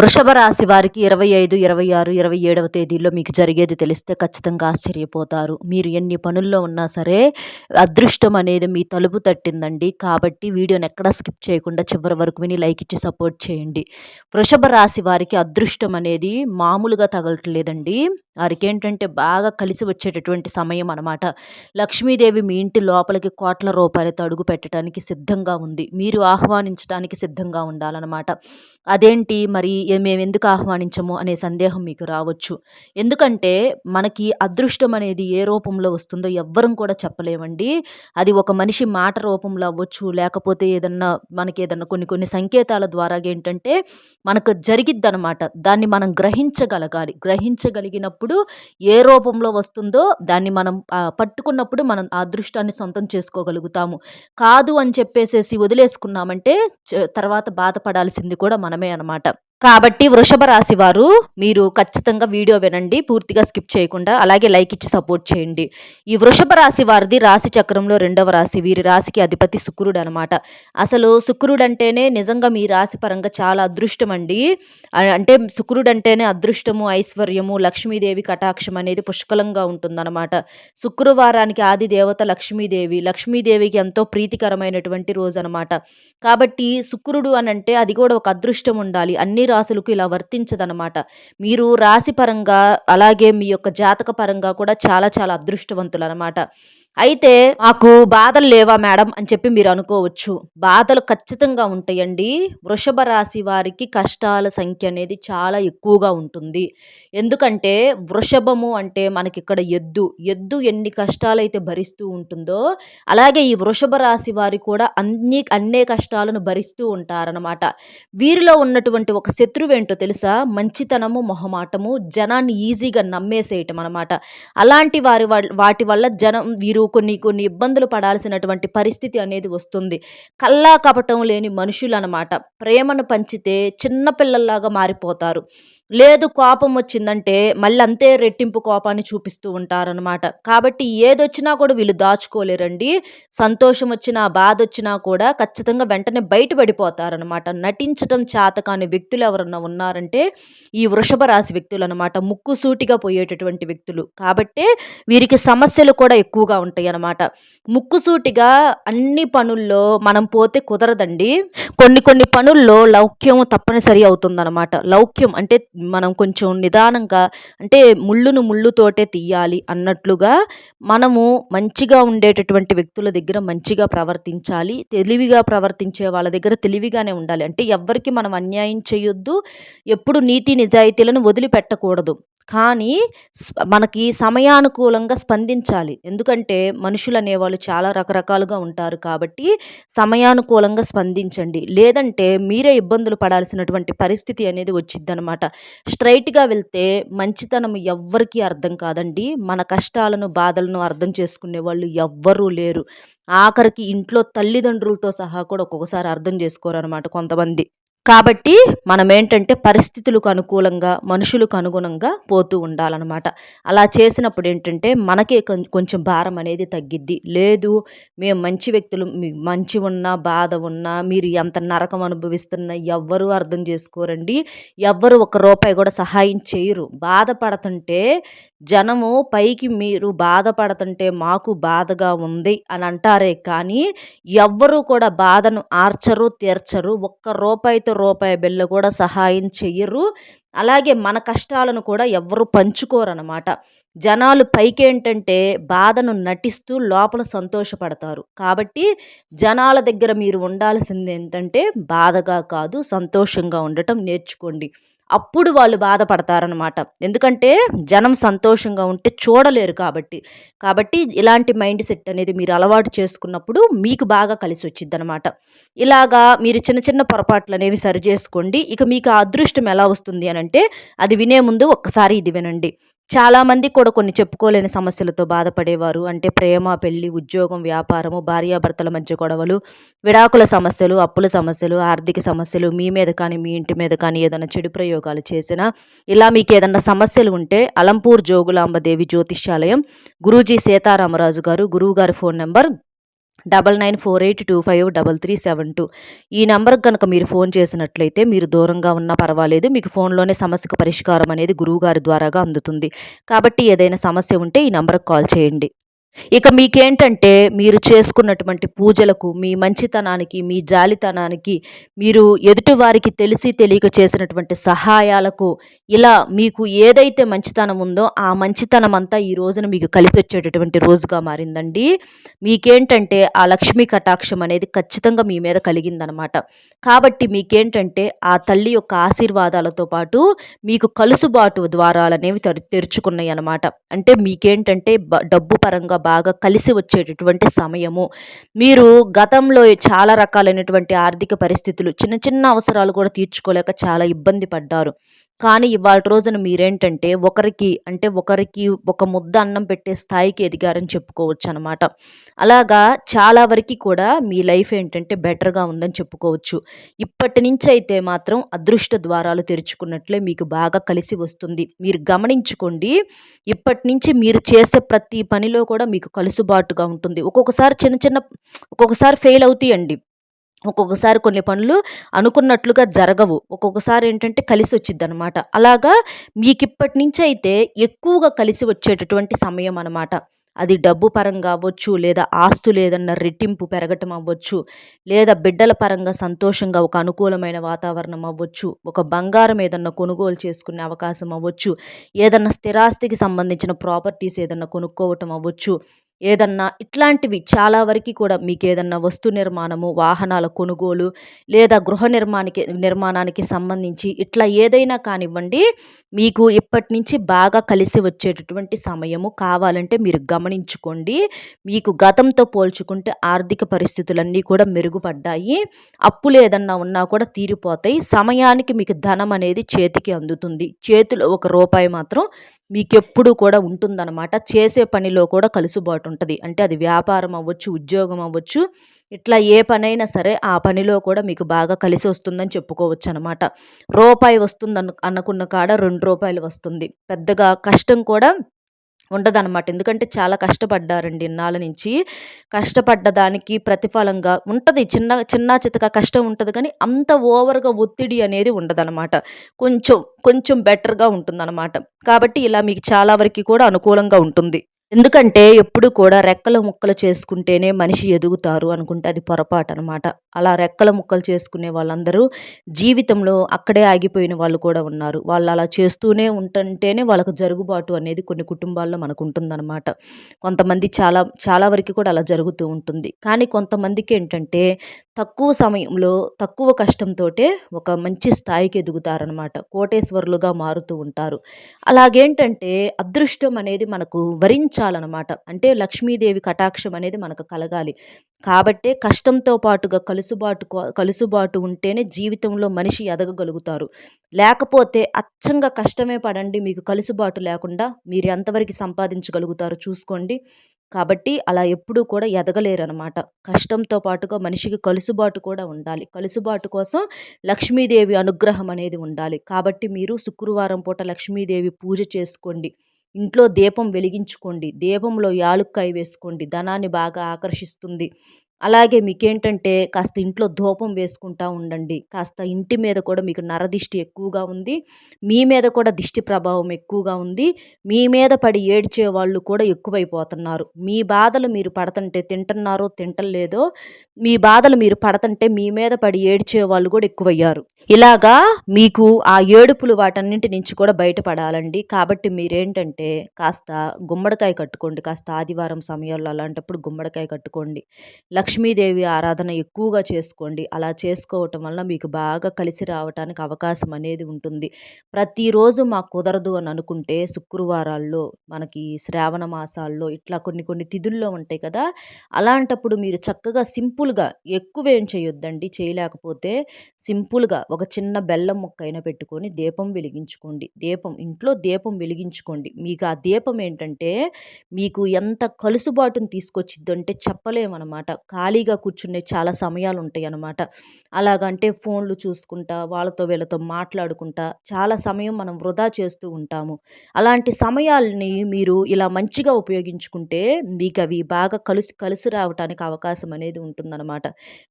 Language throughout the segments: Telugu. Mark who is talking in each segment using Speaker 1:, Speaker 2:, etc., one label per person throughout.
Speaker 1: వృషభ రాశి వారికి ఇరవై ఐదు ఇరవై ఆరు ఇరవై ఏడవ తేదీల్లో మీకు జరిగేది తెలిస్తే ఖచ్చితంగా ఆశ్చర్యపోతారు. మీరు ఎన్ని పనుల్లో ఉన్నా సరే అదృష్టం అనేది మీ తలుపు తట్టిందండి. కాబట్టి వీడియోని ఎక్కడా స్కిప్ చేయకుండా చివరి వరకు విని లైక్ ఇచ్చి సపోర్ట్ చేయండి. వృషభ రాశి వారికి అదృష్టం అనేది మామూలుగా తగలట్లేదండి. వారికి ఏంటంటే బాగా కలిసి వచ్చేటటువంటి సమయం అనమాట లక్ష్మీదేవి మీ ఇంటి లోపలికి కోట్ల రూపాయలతో అడుగు పెట్టడానికి సిద్ధంగా ఉంది. మీరు ఆహ్వానించడానికి సిద్ధంగా ఉండాలన్నమాట. అదేంటి? మరి మేము ఎందుకు ఆహ్వానించము అనే సందేహం మీకు రావచ్చు. ఎందుకంటే మనకి అదృష్టం అనేది ఏ రూపంలో వస్తుందో ఎవ్వరం కూడా చెప్పలేమండి. అది ఒక మనిషి మాట రూపంలో అవ్వచ్చు లేకపోతే ఏదన్నా మనకి ఏదన్నా కొన్ని కొన్ని సంకేతాల ద్వారా ఏంటంటే మనకు జరిగిద్ది అనమాట దాన్ని మనం గ్రహించగలగాలి. గ్రహించగలిగినప్పుడు ఏ రూపంలో వస్తుందో దాన్ని మనం పట్టుకున్నప్పుడు మనం ఆ అదృష్టాన్ని సొంతం చేసుకోగలుగుతాము. కాదు అని చెప్పేసేసి వదిలేసుకున్నామంటే తర్వాత బాధపడాల్సింది కూడా మనమే అనమాట కాబట్టి వృషభ రాశి వారు మీరు ఖచ్చితంగా వీడియో వినండి పూర్తిగా స్కిప్ చేయకుండా అలాగే లైక్ ఇచ్చి సపోర్ట్ చేయండి. ఈ వృషభ రాశి వారిది రాశి చక్రంలో రెండవ రాశి వీరి రాశికి అధిపతి శుక్రుడు అనమాట అసలు శుక్రుడు అంటేనే నిజంగా మీ రాశి పరంగా చాలా అదృష్టం అండి. అంటే శుక్రుడు అంటేనే అదృష్టము ఐశ్వర్యము లక్ష్మీదేవి కటాక్షం అనేది పుష్కలంగా ఉంటుందన్నమాట. శుక్రవారానికి ఆది దేవత లక్ష్మీదేవి లక్ష్మీదేవికి ఎంతో ప్రీతికరమైనటువంటి రోజు అనమాట కాబట్టి శుక్రుడు అని అంటే అది కూడా ఒక అదృష్టం ఉండాలి. అన్ని రాసులకు ఇలా వర్తించదనమాట మీరు రాశిపరంగా అలాగే మీ యొక్క జాతక పరంగా కూడా చాలా చాలా అదృష్టవంతులు అనమాట అయితే మాకు బాధలు లేవా మేడం అని చెప్పి మీరు అనుకోవచ్చు. బాధలు ఖచ్చితంగా ఉంటాయండి. వృషభ రాశి వారికి కష్టాల సంఖ్య అనేది చాలా ఎక్కువగా ఉంటుంది. ఎందుకంటే వృషభము అంటే మనకి ఇక్కడ ఎద్దు. ఎద్దు ఎన్ని కష్టాలు అయితే భరిస్తూ ఉంటుందో అలాగే ఈ వృషభ రాశి వారి కూడా అన్ని అన్నే కష్టాలను భరిస్తూ ఉంటారనమాట వీరిలో ఉన్నటువంటి ఒక శత్రువు ఏంటో తెలుసా? మంచితనము మొహమాటము జనాన్ని ఈజీగా నమ్మేసేయటం అనమాట అలాంటి వారి వాటి వల్ల జనం వీరు కొన్ని కొన్ని ఇబ్బందులు పడాల్సినటువంటి పరిస్థితి అనేది వస్తుంది. కల్లా కపటం లేని మనుషులు అనమాట ప్రేమను పంచితే చిన్నపిల్లల్లాగా మారిపోతారు. లేదు కోపం వచ్చిందంటే మళ్ళీ అంతే రెట్టింపు కోపాన్ని చూపిస్తూ ఉంటారనమాట కాబట్టి ఏదొచ్చినా కూడా వీళ్ళు దాచుకోలేరండి. సంతోషం వచ్చినా బాధ వచ్చినా కూడా ఖచ్చితంగా వెంటనే బయటపడిపోతారనమాట నటించడం చేతకాని వ్యక్తులు ఎవరన్నా ఉన్నారంటే ఈ వృషభ రాశి వ్యక్తులు అనమాట ముక్కుసూటిగా పోయేటటువంటి వ్యక్తులు. కాబట్టే వీరికి సమస్యలు కూడా ఎక్కువగా ఉంటాయి అనమాట ముక్కుసూటిగా అన్ని పనుల్లో మనం పోతే కుదరదండి. కొన్ని కొన్ని పనుల్లో లౌక్యం తప్పనిసరి అవుతుందన్నమాట. లౌక్యం అంటే మనం కొంచెం నిదానంగా అంటే ముళ్ళును ముళ్ళుతోటే తీయాలి అన్నట్లుగా మనము మంచిగా ఉండేటటువంటి వ్యక్తుల దగ్గర మంచిగా ప్రవర్తించాలి. తెలివిగా ప్రవర్తించే వాళ్ళ దగ్గర తెలివిగానే ఉండాలి. అంటే ఎవ్వరికి మనం అన్యాయం చేయొద్దు. ఎప్పుడు నీతి నిజాయితీలను వదిలిపెట్టకూడదు. కానీ మనకి సమయానుకూలంగా స్పందించాలి. ఎందుకంటే మనుషులు అనేవాళ్ళు చాలా రకరకాలుగా ఉంటారు కాబట్టి సమయానుకూలంగా స్పందించండి. లేదంటే మీరే ఇబ్బందులు పడాల్సినటువంటి పరిస్థితి అనేది వచ్చిద్దనమాట స్ట్రైట్గా వెళ్తే మంచితనం ఎవ్వరికీ అర్థం కాదండి. మన కష్టాలను బాధలను అర్థం చేసుకునే వాళ్ళు ఎవ్వరూ లేరు. ఆఖరికి ఇంట్లో తల్లిదండ్రులతో సహా కూడా ఒక్కొక్కసారి అర్థం చేసుకోరు అనమాట కొంతమంది. కాబట్టి మనం ఏంటంటే పరిస్థితులకు అనుకూలంగా మనుషులకు అనుగుణంగా పోతూ ఉండాలన్నమాట. అలా చేసినప్పుడు ఏంటంటే మనకే కొంచెం భారం అనేది తగ్గిద్ది. లేదు మేము మంచి వ్యక్తులు మంచి ఉన్నా బాధ ఉన్నా మీరు ఎంత నరకం అనుభవిస్తున్నా ఎవ్వరూ అర్థం చేసుకోరండి. ఎవ్వరు ఒక రూపాయి కూడా సహాయం చేయరు. బాధపడుతుంటే జనము పైకి మీరు బాధపడుతుంటే మాకు బాధగా ఉంది అని అంటారే కానీ ఎవ్వరూ కూడా బాధను ఆర్చరు తీర్చరు. ఒక్క రూపాయితో రూపాయి బిల్లు కూడా సహాయం చెయ్యరు. అలాగే మన కష్టాలను కూడా ఎవ్వరు పంచుకోరనమాట జనాలు పైకేంటంటే బాధను నటిస్తూ లోపల సంతోషపడతారు. కాబట్టి జనాల దగ్గర మీరు ఉండాల్సింది ఏంటంటే బాధగా కాదు సంతోషంగా ఉండటం నేర్చుకోండి. అప్పుడు వాళ్ళు బాధపడతారనమాట ఎందుకంటే జనం సంతోషంగా ఉంటే చూడలేరు కాబట్టి. కాబట్టి ఇలాంటి మైండ్ సెట్ అనేది మీరు అలవాటు చేసుకున్నప్పుడు మీకు బాగా కలిసి వచ్చింది అనమాట ఇలాగా మీరు చిన్న చిన్న పొరపాట్లు అనేవి సరి చేసుకోండి. ఇక మీకు ఆ అదృష్టం ఎలా వస్తుంది అని అంటే అది వినే ముందు ఒక్కసారి ఇది వినండి. చాలామంది కూడా కొన్ని చెప్పుకోలేని సమస్యలతో బాధపడేవారు. అంటే ప్రేమ పెళ్ళి ఉద్యోగం వ్యాపారము భార్యాభర్తల మధ్య గొడవలు విడాకుల సమస్యలు అప్పుల సమస్యలు ఆర్థిక సమస్యలు మీ మీద కానీ మీ ఇంటి మీద కానీ ఏదైనా చెడు ప్రయోగాలు చేసినా ఇలా మీకు ఏదైనా సమస్యలు ఉంటే అలంపూర్ జోగులాంబదేవి జ్యోతిష్యాలయం గురూజీ సీతారామరాజు గారు గురువు గారి phone number double nine four eight two five double three seven two. ఈ నెంబర్కి కనుక మీరు ఫోన్ చేసినట్లయితే మీరు దూరంగా ఉన్నా పర్వాలేదు. మీకు ఫోన్లోనే సమస్యకు పరిష్కారం అనేది గురువుగారి ద్వారాగా అందుతుంది. కాబట్టి ఏదైనా సమస్య ఉంటే ఈ నెంబర్కి కాల్ చేయండి. ఇక మీకేంటంటే మీరు చేసుకున్నటువంటి పూజలకు మీ మంచితనానికి మీ జాలితనానికి మీరు ఎదుటివారికి తెలిసి తెలియక చేసినటువంటి సహాయాలకు ఇలా మీకు ఏదైతే మంచితనం ఉందో ఆ మంచితనం అంతా ఈ రోజున మీకు కలిసి వచ్చేటటువంటి రోజుగా మారిందండి. మీకేంటంటే ఆ లక్ష్మీ కటాక్షం అనేది ఖచ్చితంగా మీ మీద కలిగిందనమాట. కాబట్టి మీకేంటంటే ఆ తల్లి యొక్క ఆశీర్వాదాలతో పాటు మీకు కలుసుబాటు ద్వారాలు అనేవి తెరుచుకున్నాయి అనమాట అంటే మీకేంటంటే డబ్బు పరంగా బాగా కలిసి వచ్చేటటువంటి సమయము. మీరు గతంలో చాలా రకాలైనటువంటి ఆర్థిక పరిస్థితులు చిన్న చిన్న అవసరాలు కూడా తీర్చుకోలేక చాలా ఇబ్బంది పడ్డారు. కానీ ఇవాళ రోజున మీరేంటంటే ఒకరికి అంటే ఒకరికి ఒక ముద్ద అన్నం పెట్టే స్థాయికి ఎదిగారని చెప్పుకోవచ్చు అనమాట అలాగా చాలా వరకు కూడా మీ లైఫ్ ఏంటంటే బెటర్గా ఉందని చెప్పుకోవచ్చు. ఇప్పటి నుంచి అయితే మాత్రం అదృష్ట ద్వారాలు తెరుచుకున్నట్లే మీకు బాగా కలిసి వస్తుంది. మీరు గమనించుకోండి ఇప్పటి నుంచి మీరు చేసే ప్రతి పనిలో కూడా మీకు కలుసుబాటుగా ఉంటుంది. ఒక్కొక్కసారి చిన్న చిన్న ఒక్కొక్కసారి ఫెయిల్ అవుతాయండి. ఒక్కొక్కసారి కొన్ని పనులు అనుకున్నట్లుగా జరగవు. ఒక్కొక్కసారి ఏంటంటే కలిసి వచ్చిద్ది అనమాట అలాగా మీకు ఇప్పటి నుంచి అయితే ఎక్కువగా కలిసి వచ్చేటటువంటి సమయం అనమాట అది డబ్బు పరంగా అవ్వచ్చు లేదా ఆస్తులు లేదన్న రెట్టింపు పెరగటం అవ్వచ్చు లేదా బిడ్డల పరంగా సంతోషంగా ఒక అనుకూలమైన వాతావరణం అవ్వచ్చు ఒక బంగారం ఏదన్నా కొనుగోలు చేసుకునే అవకాశం అవ్వచ్చు ఏదన్నా స్థిరాస్తికి సంబంధించిన ప్రాపర్టీస్ ఏదన్నా కొనుక్కోవటం అవ్వచ్చు ఏదన్నా ఇట్లాంటివి చాలా వరకు కూడా మీకు ఏదన్నా వస్తు నిర్మాణము వాహనాల కొనుగోలు లేదా గృహ నిర్మాణానికి నిర్మాణానికి సంబంధించి ఇట్లా ఏదైనా కానివ్వండి మీకు ఇప్పటి నుంచి బాగా కలిసి వచ్చేటటువంటి సమయము కావాలంటే మీరు గమనించుకోండి. మీకు గతంతో పోల్చుకుంటే ఆర్థిక పరిస్థితులన్నీ కూడా మెరుగుపడ్డాయి. అప్పులు ఏదన్నా ఉన్నా కూడా తీరిపోతాయి. సమయానికి మీకు ధనం అనేది చేతికి అందుతుంది. చేతిలో ఒక రూపాయి మాత్రం మీకు ఎప్పుడు కూడా ఉంటుందన్నమాట. చేసే పనిలో కూడా కలుసుబాటు ఉంటుంది. అంటే అది వ్యాపారం అవ్వచ్చు ఉద్యోగం అవ్వచ్చు ఇట్లా ఏ పనైనా సరే ఆ పనిలో కూడా మీకు బాగా కలిసి వస్తుందని చెప్పుకోవచ్చు అనమాట రూపాయి వస్తుంది అనుకున్న కాడ రెండు రూపాయలు వస్తుంది. పెద్దగా కష్టం కూడా ఉండదన్నమాట ఎందుకంటే చాలా కష్టపడ్డారండి ఇన్నాళ్ళ నుంచి. కష్టపడ్డ దానికి ప్రతిఫలంగా ఉంటుంది. చిన్న చిన్న చితక కష్టం ఉంటుంది కానీ అంత ఓవర్గా ఒత్తిడి అనేది ఉండదన్నమాట కొంచెం కొంచెం బెటర్గా ఉంటుందన్నమాట కాబట్టి ఇలా మీకు చాలా వరకు కూడా అనుకూలంగా ఉంటుంది. ఎందుకంటే ఎప్పుడు కూడా రెక్కల ముక్కలు చేసుకుంటేనే మనిషి ఎదుగుతారు అనుకుంటే అది పొరపాటు అనమాట అలా రెక్కల ముక్కలు చేసుకునే వాళ్ళందరూ జీవితంలో అక్కడే ఆగిపోయిన వాళ్ళు కూడా ఉన్నారు. వాళ్ళు అలా చేస్తూనే ఉంటుంటేనే వాళ్ళకు జరుగుబాటు అనేది కొన్ని కుటుంబాల్లో మనకు ఉంటుందన్నమాట కొంతమంది చాలా చాలా వరకు కూడా అలా జరుగుతూ ఉంటుంది. కానీ కొంతమందికి ఏంటంటే తక్కువ సమయంలో తక్కువ కష్టంతో ఒక మంచి స్థాయికి ఎదుగుతారనమాట కోటేశ్వరులుగా మారుతూ ఉంటారు. అలాగేంటంటే అదృష్టం అనేది మనకు వరించ వరించాలన్నమాట అంటే లక్ష్మీదేవి కటాక్షం అనేది మనకు కలగాలి. కాబట్టే కష్టంతో పాటుగా కలుసుబాటు కలుసుబాటు ఉంటేనే జీవితంలో మనిషి ఎదగగలుగుతారు. లేకపోతే అచ్చంగా కష్టమే పడండి మీకు కలుసుబాటు లేకుండా మీరు ఎంతవరకు సంపాదించగలుగుతారు చూసుకోండి. కాబట్టి అలా ఎప్పుడూ కూడా ఎదగలేరనమాట. కష్టంతో పాటుగా మనిషికి కలుసుబాటు కూడా ఉండాలి. కలుసుబాటు కోసం లక్ష్మీదేవి అనుగ్రహం అనేది ఉండాలి. కాబట్టి మీరు శుక్రవారం పూట లక్ష్మీదేవి పూజ చేసుకోండి. ఇంట్లో దీపం వెలిగించుకోండి దీపంలో యాలుక్కాయ వేసుకోండి ధనాన్ని బాగా ఆకర్షిస్తుంది. అలాగే మీకేంటంటే కాస్త ఇంట్లో ధూపం వేసుకుంటా ఉండండి. కాస్త ఇంటి మీద కూడా మీకు నరదిష్టి ఎక్కువగా ఉంది. మీ మీద కూడా దిష్టి ప్రభావం ఎక్కువగా ఉంది. మీ మీద పడి ఏడ్చే వాళ్ళు కూడా ఎక్కువైపోతున్నారు. మీ బాధలు మీరు పడుతుంటే తింటున్నారో తింటలేదో మీ బాధలు మీరు పడతంటే మీ మీద పడి ఏడ్చే వాళ్ళు కూడా ఎక్కువయ్యారు. ఇలాగా మీకు ఆ ఏడుపులు వాటన్నింటి నుంచి కూడా బయటపడాలండి. కాబట్టి మీరేంటంటే కాస్త గుమ్మడికాయ కట్టుకోండి. కాస్త ఆదివారం సమయంలో అలాంటప్పుడు గుమ్మడికాయ కట్టుకోండి. లక్ష్మీదేవి ఆరాధన ఎక్కువగా చేసుకోండి. అలా చేసుకోవటం వల్ల మీకు బాగా కలిసి రావటానికి అవకాశం అనేది ఉంటుంది. ప్రతిరోజు మాకు కుదరదు అని అనుకుంటే శుక్రవారాల్లో మనకి శ్రావణ మాసాల్లో ఇట్లా కొన్ని కొన్ని తిథుల్లో ఉంటాయి కదా అలాంటప్పుడు మీరు చక్కగా సింపుల్గా ఎక్కువేం చేయొద్దండి. చేయలేకపోతే సింపుల్గా ఒక చిన్న బెల్లం ముక్క అయినా పెట్టుకొని దీపం వెలిగించుకోండి. దీపం ఇంట్లో దీపం వెలిగించుకోండి. మీకు ఆ దీపం ఏంటంటే మీకు ఎంత కలుసుబాటును తీసుకొచ్చిద్దంటే చెప్పలేమన్నమాట. ఖాళీగా కూర్చునే చాలా సమయాలు ఉంటాయి అన్నమాట అలాగంటే ఫోన్లు చూసుకుంటా వాళ్ళతో వీళ్ళతో మాట్లాడుకుంటా చాలా సమయం మనం వృధా చేస్తూ ఉంటాము. అలాంటి సమయాల్ని మీరు ఇలా మంచిగా ఉపయోగించుకుంటే మీకు అవి బాగా కలిసి కలిసి రావటానికి అవకాశం అనేది ఉంటుందన్నమాట.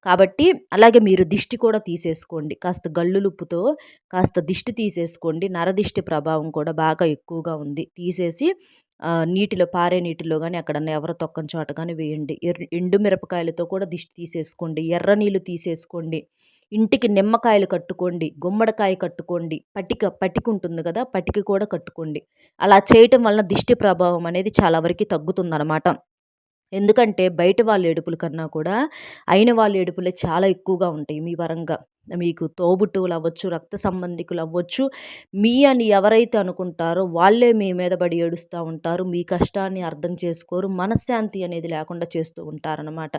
Speaker 1: కాబట్టి అలాగే మీరు దిష్టి కూడా తీసేసుకోండి. కాస్త గల్లులుప్పుతో కాస్త దిష్టి తీసేసుకోండి. నరదిష్టి ప్రభావం కూడా బాగా ఎక్కువగా ఉంది. తీసేసి నీటిలో పారే నీటిలో కానీ ఎక్కడన్నా ఎవరు తొక్కని చోట కానీ వేయండి. ఎండు మిరపకాయలతో కూడా దిష్టి తీసేసుకోండి. ఎర్ర నీళ్ళు తీసేసుకోండి. ఇంటికి నిమ్మకాయలు కట్టుకోండి. గుమ్మడికాయ కట్టుకోండి. పటిక పటిక ఉంటుంది కదా! పటిక కూడా కట్టుకోండి. అలా చేయటం వలన దిష్టి ప్రభావం అనేది చాలా వరకు తగ్గుతుందన్నమాట. ఎందుకంటే బయట వాళ్ళ ఏడుపుల కన్నా కూడా అయిన వాళ్ళ ఏడుపులే చాలా ఎక్కువగా ఉంటాయి మీ పరంగా మీకు తోబుట్టువులు అవ్వచ్చు రక్త సంబంధికులు అవ్వచ్చు మీ అని ఎవరైతే అనుకుంటారో వాళ్ళే మీ మీద పడి ఏడుస్తూ ఉంటారు మీ కష్టాన్ని అర్థం చేసుకోరు మనశ్శాంతి అనేది లేకుండా చేస్తూ ఉంటారనమాట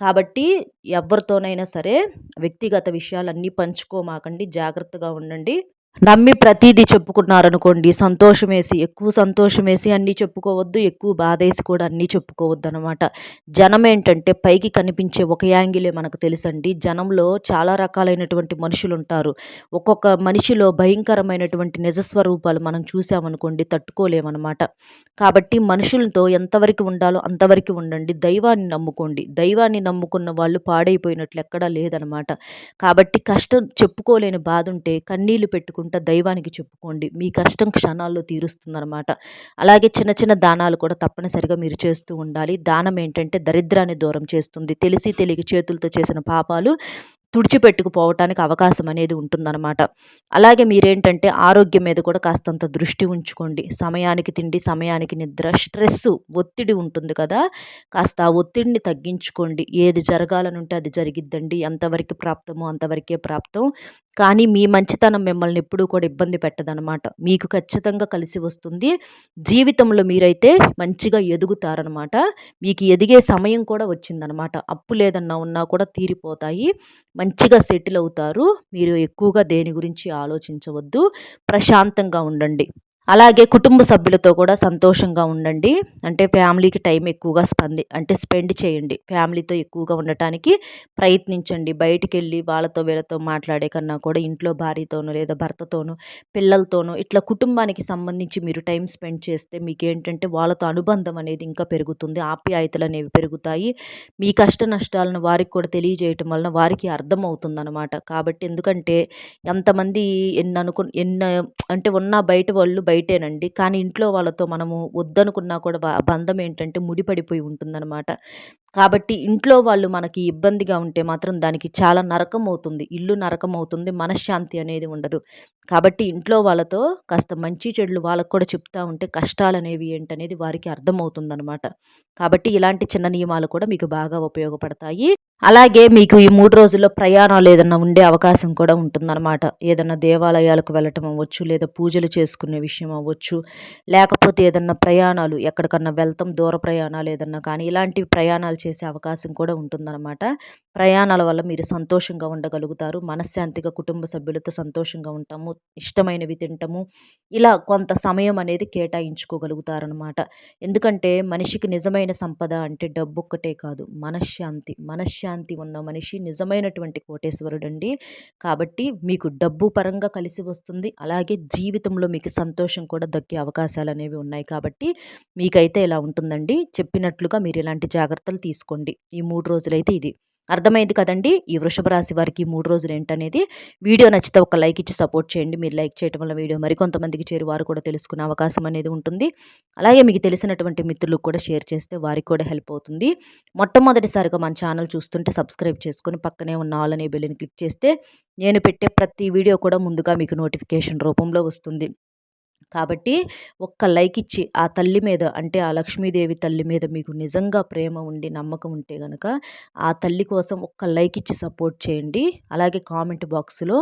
Speaker 1: కాబట్టి ఎవరితోనైనా సరే వ్యక్తిగత విషయాలన్నీ పంచుకోమాకండి జాగ్రత్తగా ఉండండి. నమ్మి ప్రతీది చెప్పుకున్నారనుకోండి సంతోషమేసి ఎక్కువ సంతోషమేసి అన్నీ చెప్పుకోవద్దు ఎక్కువ బాధేసి కూడా అన్నీ చెప్పుకోవద్దు అనమాట జనం ఏంటంటే పైకి కనిపించే ఒక యాంగిలే మనకు తెలుసండి. జనంలో చాలా రకాలైనటువంటి మనుషులు ఉంటారు ఒక్కొక్క మనిషిలో భయంకరమైనటువంటి నిజస్వరూపాలు మనం చూసామనుకోండి తట్టుకోలేమన్నమాట కాబట్టి మనుషులతో ఎంతవరకు ఉండాలో అంతవరకు ఉండండి. దైవాన్ని నమ్ముకోండి. దైవాన్ని నమ్ముకున్న వాళ్ళు పాడైపోయినట్లు ఎక్కడా లేదనమాట. కాబట్టి కష్టం చెప్పుకోలేని బాధ ఉంటే కన్నీళ్ళు పెట్టుకుంటే చేసుకుంటా దైవానికి చెప్పుకోండి. మీ కష్టం క్షణాల్లో తీరుస్తుందనమాట అలాగే చిన్న చిన్న దానాలు కూడా తప్పనిసరిగా మీరు చేస్తూ ఉండాలి. దానం ఏంటంటే దరిద్రాన్ని దూరం చేస్తుంది. తెలిసి తెలియక చేతులతో చేసిన పాపాలు తుడిచిపెట్టుకుపోవటానికి అవకాశం అనేది ఉంటుందన్నమాట. అలాగే మీరేంటంటే ఆరోగ్యం మీద కూడా కాస్తంత దృష్టి ఉంచుకోండి. సమయానికి తిండి సమయానికి నిద్ర స్ట్రెస్ ఒత్తిడి ఉంటుంది కదా. కాస్త ఆ ఒత్తిడిని తగ్గించుకోండి. ఏది జరగాలనుంటే అది జరిగిద్దండి. ఎంతవరకు ప్రాప్తమో అంతవరకే ప్రాప్తం. కానీ మీ మంచితనం మిమ్మల్ని ఎప్పుడూ కూడా ఇబ్బంది పెట్టదనమాట మీకు ఖచ్చితంగా కలిసి వస్తుంది. జీవితంలో మీరైతే మంచిగా ఎదుగుతారనమాట మీకు ఎదిగే సమయం కూడా వచ్చిందనమాట అప్పు లేదన్నా ఉన్నా కూడా తీరిపోతాయి. మంచిగా సెటిల్ అవుతారు. మీరు ఎక్కువగా దేని గురించి ఆలోచించవద్దు. ప్రశాంతంగా ఉండండి. అలాగే కుటుంబ సభ్యులతో కూడా సంతోషంగా ఉండండి. అంటే ఫ్యామిలీకి టైం ఎక్కువగా స్పంది అంటే స్పెండ్ చేయండి. ఫ్యామిలీతో ఎక్కువగా ఉండటానికి ప్రయత్నించండి. బయటికి వెళ్ళి వాళ్ళతో వీళ్ళతో మాట్లాడే కన్నా కూడా ఇంట్లో భార్యతోనో లేదా భర్తతోనో పిల్లలతోనో ఇట్లా కుటుంబానికి సంబంధించి మీరు టైం స్పెండ్ చేస్తే మీకు ఏంటంటే వాళ్ళతో అనుబంధం అనేది ఇంకా పెరుగుతుంది. ఆప్యాయతలు అనేవి పెరుగుతాయి. మీ కష్ట నష్టాలను వారికి కూడా తెలియజేయటం వలన వారికి అర్థమవుతుంది అనమాట కాబట్టి ఎందుకంటే ఎంతమంది ఎన్ని అనుకు ఎన్ని అంటే ఉన్న బయట వాళ్ళు బయట బయటేనండి. కానీ ఇంట్లో వాళ్ళతో మనము వద్దనుకున్నా కూడా బంధం ఏంటంటే ముడిపడిపోయి ఉంటుందన్నమాట. కాబట్టి ఇంట్లో వాళ్ళు మనకి ఇబ్బందిగా ఉంటే మాత్రం దానికి చాలా నరకం అవుతుంది. ఇల్లు నరకం అవుతుంది. మనశ్శాంతి అనేది ఉండదు. కాబట్టి ఇంట్లో వాళ్ళతో కాస్త మంచి చెడులు వాళ్ళకు కూడా చెప్తా ఉంటే కష్టాలు అనేవి ఏంటనేది వారికి అర్థమవుతుందనమాట కాబట్టి ఇలాంటి చిన్న నియమాలు కూడా మీకు బాగా ఉపయోగపడతాయి. అలాగే మీకు ఈ మూడు రోజుల్లో ప్రయాణాలు ఏదన్నా ఉండే అవకాశం కూడా ఉంటుందన్నమాట. ఏదన్నా దేవాలయాలకు వెళ్ళటం అవ్వచ్చు లేదా పూజలు చేసుకునే విషయం అవ్వచ్చు లేకపోతే ఏదన్నా ప్రయాణాలు ఎక్కడికన్నా వెళ్తాం దూర ప్రయాణాలు ఏదన్నా కానీ ఇలాంటి ప్రయాణాలు చేసే అవకాశం కూడా ఉంటుందన్నమాట. ప్రయాణాల వల్ల మీరు సంతోషంగా ఉండగలుగుతారు. మనశ్శాంతిగా కుటుంబ సభ్యులతో సంతోషంగా ఉంటాము. ఇష్టమైనవి తింటాము. ఇలా కొంత సమయం అనేది కేటాయించుకోగలుగుతారనమాట ఎందుకంటే మనిషికి నిజమైన సంపద అంటే డబ్బు ఒక్కటే కాదు. మనశ్శాంతి. మనశ్శాంతి ఉన్న మనిషి నిజమైనటువంటి కోటేశ్వరుడు అండి కాబట్టి మీకు డబ్బు పరంగా కలిసి వస్తుంది. అలాగే జీవితంలో మీకు సంతోషం కూడా దక్కే అవకాశాలు అనేవి ఉన్నాయి. కాబట్టి మీకైతే ఇలా ఉంటుందండి. చెప్పినట్లుగా మీరు ఇలాంటి జాగ్రత్తలు తీసుకోండి. ఈ మూడు రోజులైతే ఇది. అర్థమైంది కదండి? ఈ వృషభ రాశి వారికి మూడు రోజులు ఏంటనేది వీడియో నచ్చితే ఒక లైక్ ఇచ్చి సపోర్ట్ చేయండి. మీరు లైక్ చేయడం వల్ల వీడియో మరికొంతమందికి చేరి వారు కూడా తెలుసుకునే అవకాశం అనేది ఉంటుంది. అలాగే మీకు తెలిసినటువంటి మిత్రులకు కూడా షేర్ చేస్తే వారికి కూడా హెల్ప్ అవుతుంది. మొట్టమొదటిసారిగా మన ఛానల్ చూస్తుంటే సబ్స్క్రైబ్ చేసుకుని పక్కనే ఉన్న ఆల్ అనే బెల్లిని క్లిక్ చేస్తే నేను పెట్టే ప్రతి వీడియో కూడా ముందుగా మీకు నోటిఫికేషన్ రూపంలో వస్తుంది. కాబట్టి ఒక్క లైక్ ఇచ్చి ఆ తల్లి మీద అంటే ఆ లక్ష్మీదేవి తల్లి మీద మీకు నిజంగా ప్రేమ ఉండి నమ్మకం ఉంటే కనుక ఆ తల్లి కోసం ఒక్క లైక్ ఇచ్చి సపోర్ట్ చేయండి. అలాగే కామెంట్ బాక్స్లో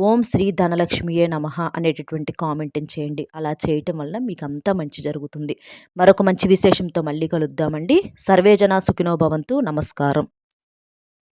Speaker 1: ఓం శ్రీ ధనలక్ష్మియే నమ అనేటటువంటి కామెంట్ని చేయండి. అలా చేయటం వల్ల మీకు అంతా మంచి జరుగుతుంది. మరొక మంచి విశేషంతో మళ్ళీ కలుద్దామండి. సర్వేజన సుఖినో భవంతు. నమస్కారం.